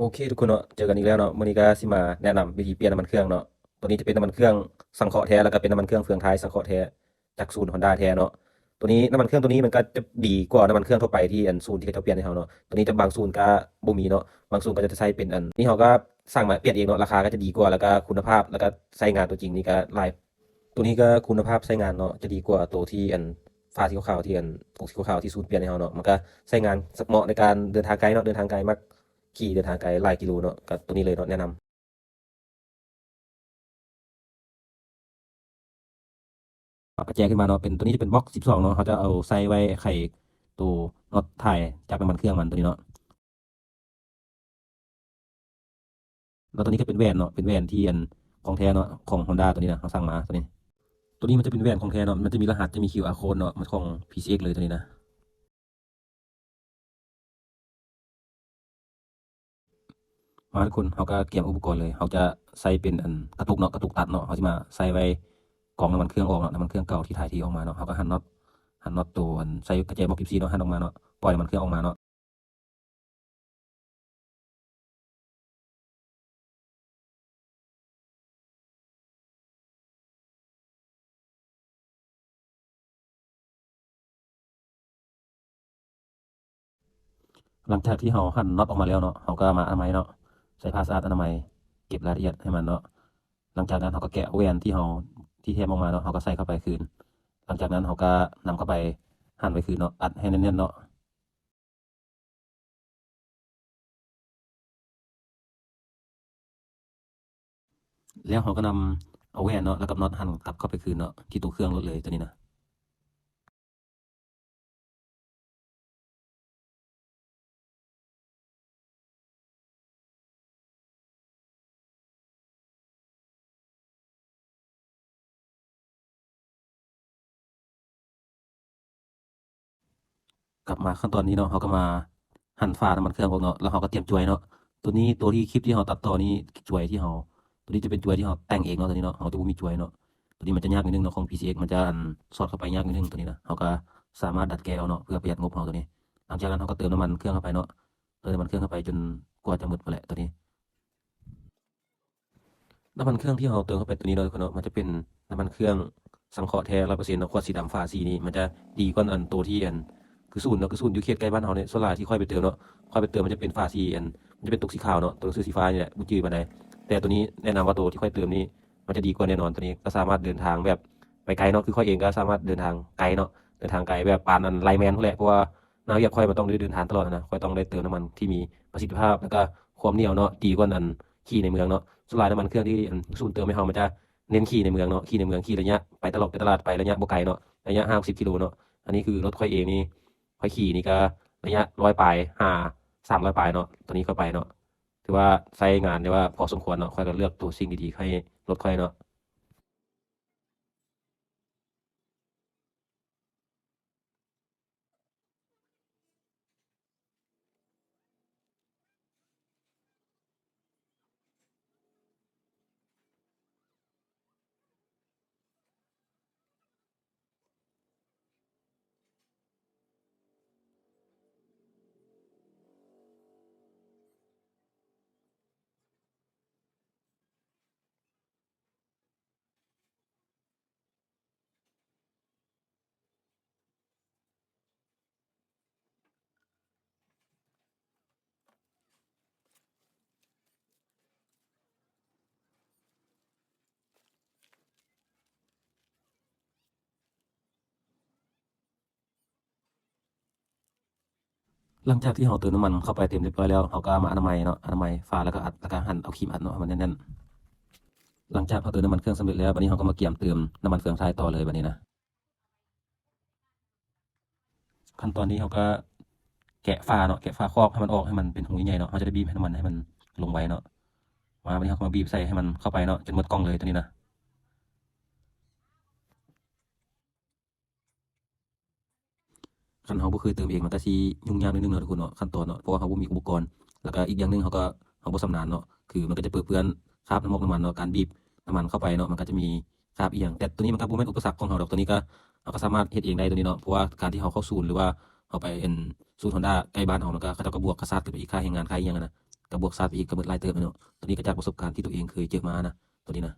โอเคทุกคนเนาะเจอกันอีกแล้วเนาะมื้อนี้ก็สิมาแนะนำวิธีเปลี่ยนน้ำมันเครื่องเนาะตัวนี้จะเป็นน้ำมันเครื่องสังเคราะห์แท้แล้วก็เป็นน้ำมันเครื่องเฟืองท้ายสังเคราะห์แท้จากศูนย์ Honda แท้เนาะตัวนี้น้ำมันเครื่องตัวนี้มันก็จะดีกว่าน้ำมันเครื่องทั่วไปที่อันศูนย์ที่เขาเปลี่ยนให้เราเนาะตัวนี้จะบางศูนย์ก็บ่มีเนาะบางศูนย์ก็จะใช้เป็นอันนี่เขาก็สั่งมาเปลี่ยนเองเนาะราคาก็จะดีกว่าแล้วก็คุณภาพแล้วก็ใช้งานตัวจริงนี่ก็ลายตัวนี้ก็คุณภาพใช้งานเนาะจะดีกว่าตัวที่อันฟ้าสีขาวที่อันปกสีขาวที่ศูนย์เปลี่ยนให้เราเนาะมันก็ใช้งานเหมาะในการเดินทางไกลเนาะเดินทางไกลมาก ขี่เดินทางไกลหลายกิโลเนาะก็ตัวนี้เลยเนาะแนะนำปรับกระแจขึ้นมาเนาะเป็นตัวนี้จะเป็นบล็อก12เนาะเขาจะเอาใส่ไว้ไข่ตัวน็อตถ่ายจากน้ำมันเครื่องมันตัวนี้เนาะแล้วตัวนี้ก็เป็นแหวนเนาะเป็นแหวนที่อันของแท้เนาะของ Honda ตัวนี้นะเขาสั่งมาตัวนี้ ตัวนี้มันจะเป็นแหวนของแท้เนาะมันจะมีรหัสจะมี QR code เนาะมันของ PCX เลยตัวนี้นะ มาทุกคนเขาก็เตรียมอุปกรณ์เลยเขาจะใส่เป็นอันกระตุกเนาะกระตุกตัดเนาะเขาจะมาใส่ไว้กองน้ำมันเครื่องออกเนาะน้ำมันเครื่องเก่าที่ถ่ายทีออกมาเนาะเขาก็หันน็อตหันน็อตตัวอันใส่กระแจบล็อกกิบซีเนาะหันออกมาเนาะปล่อยน้ำมันเครื่องออกมาเนาะหลังจากที่เขาหั่นน็อตออกมาแล้วเนาะเขาก็มาอนามัยเนาะ ใส่ผ้าสะอาดอนามัยเก็บรายละเอียดให้มันเนาะหลังจากนั้นเขาก็แกะแหวนที่เขาที่แทมออกมาเนาะเขาก็ใส่เข้าไปคืน หลังจากนั้นเขาก็นำเข้าไปหั่นไปคืนเนาะอัดให้แน่นๆเนาะแล้วเขาก็นำเอาแหวนเนาะแล้วกับน็อตหั่นกลับเข้าไปคืนเนาะที่ตัวเครื่องรถเลยตัวนี้นะ กลับมาขั้นตอนนี้เนาะเขาก็มาหั่นฝาน้ำมันเครื่องออกเนาะแล้วเขาก็เตรียมจวยเนาะตัวนี้ตัวที่คลิปที่เขาตัดต่อนี้จวยที่เขาตัวนี้จะเป็นจวยที่เขาแต่งเองเนาะตัวนี้เนาะเขาจะมีจวยเนาะตัวนี้มันจะยากนิดนึงเนาะของ PCX มันจะอันสอดเข้าไปยากนิดนึงตัวนี้นะเขาก็สามารถดัดแก้เอาเนาะเพื่อประหยัดงบเขาตัวนี้ หลังจากนั้นเขาก็เติมน้ำมันเครื่องเข้าไปเนาะเติมน้ำมันเครื่องเข้าไปจนกว่าจะหมดไปแหละตัวนี้น้ำมันเครื่องที่เราเติมเข้าไปตัวนี้เนาะทุกคนเนาะมันจะเป็นน้ำมันเครื่องสังเคราะห์แท้ร้อยเปอร์เซ็นต์ขวดสีดำฝาสีนี้มันจะดีกว่าอันตัวที่อัน คือศูนย์เนาะคือศูนย์อยู่เขตใกล้บ้านเราเนี่ยส่วนหลายที่ค่อยไปเติมเนาะค่อยไปเติมมันจะเป็นฝาสีอันมันจะเป็นตุกสีขาวเนาะตัวหนังสือสีฟ้านี่แหละบุจือมาได้แต่ตัวนี้แนะนำว่าตัวที่ค่อยเติมนี้มันจะดีกว่าแน่นอนตัวนี้ก็สามารถเดินทางแบบไปไกลเนาะคือค่อยเองก็สามารถเดินทางไกลเนาะเดินทางไกลแบบปานอันไลแมนพวกแหละเพราะว่านาเรียกค่อยมันต้องได้เดินทางตลอดนะค่อยต้องได้เติมน้ำมันที่มีประสิทธิภาพแล้วก็ความเหนียวเนาะดีกว่าอันขี่ในเมืองเนาะส่วนหลายน้ำมันเครื่องที่อันศูนย์เติมให้เรามันจะเน้นขี่ในเมืองเนาะขี่ในเมืองขี่ระยะไปตลอดไปตลาดไประยะบ่ไกลเนาะระยะห้าสิบกิโลเนาะอันนี้คือรถค่อยเองนี่ ค่อยขี่นี่ก็ระยะร้อยปลายห้าสามร้อยปลายเนาะตัวนี้ค่อยไปเนาะถือว่าใช้งานได้ว่าพอสมควรเนาะค่อยก็เลือกตัวสิ่งดีๆให้รถค่อยเนาะ หลังจากที่เราเติมน้ำมันเข้าไปเต็มเรียบร้อยแล้วเราก็มาอนามัยเนาะอนามัยฝาแล้วก็อัดแล้วก็หั่นเอาครีมอัดเนาะมันแน่นๆหลังจากเราเติมน้ำมันเครื่องสำเร็จแล้วบัดนี้เราก็มาเกี่ยมเติมน้ำมันเครื่องท้ายต่อเลยบัดนี้นะขั้นตอนนี้เราก็แกะฝาเนาะแกะฝาครอบให้มันออกให้มันเป็นหูใหญ่เนาะเราจะได้บีบให้น้ำมันให้มันลงไว้เนาะมาบัดนี้เราก็มาบีบใส่ให้มันเข้าไปเนาะจนหมดกล่องเลยตัวนี้นะ คันเขาบ่เคยเติมเองมันก็สิยุ่งยากนิดนึงเนาะทุกคนเนาะขั้นตอนเนาะเพราะว่าเขาบ่มีอุปกรณ์แล้วก็อีกอย่างหนึงเขาก็เขาบ่ชำนาญเนาะคือมันก็จะเปื้อนเปื้อนคราบน้ำมันน้ำมันเนาะการบีบน้ำมันเข้าไปเนาะมันก็จะมีคราบอีกอย่างแต่ตัวนี้มันก็บ่แม่นอุปสรรคของเราดอกตัวนี้ก็เราก็สามารถเฮ็ดเองได้ตัวนี้เนาะเพราะว่าการที่เขาเข้าศูนย์หรือว่าเขาไปเอ็นศูนย์ Honda ใกล้บ้านเรามันก็เขาเจ้าก็บวกกระซัดขึ้นไปอีกค่าแรงงานค่าอีหยังนะก็บวกซาไปอีกก็เบิดลายเติบเลยเนาะตัวนี้ก็จากประสบการณ์ที่ตัวเองเคยเจอมานะตัวนี้นะ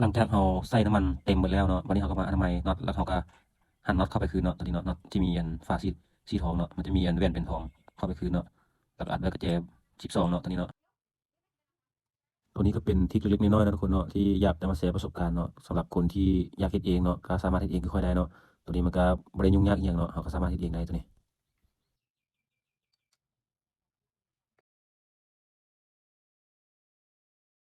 หลังจากเราใส่น้ำมันเต็มหมดแล้วเนาะวันนี้เราก็มาอนามัยน็อตแล้วเราก็หันน็อตเข้าไปคืนเนาะตัวนี้เนาะน็อตที่มีอันฝาสีสีทองเนาะมันจะมีอันแว่นเป็นทองเข้าไปคืนเนาะแล้วอัดไว้กับแจสิบสองเนาะตัวนี้เนาะตัวนี้ก็เป็นทริคเล็กๆน้อยๆนะทุกคนเนาะที่อยากจะมาแชร์ประสบการณ์เนาะสำหรับคนที่อยากเฮ็ดเองเนาะก็สามารถเฮ็ดเองก็ค่อยได้เนาะตัวนี้มันก็บ่ได้ยุ่งยากอีหยังเนาะเราก็สามารถเฮ็ดเองได้ตัวนี้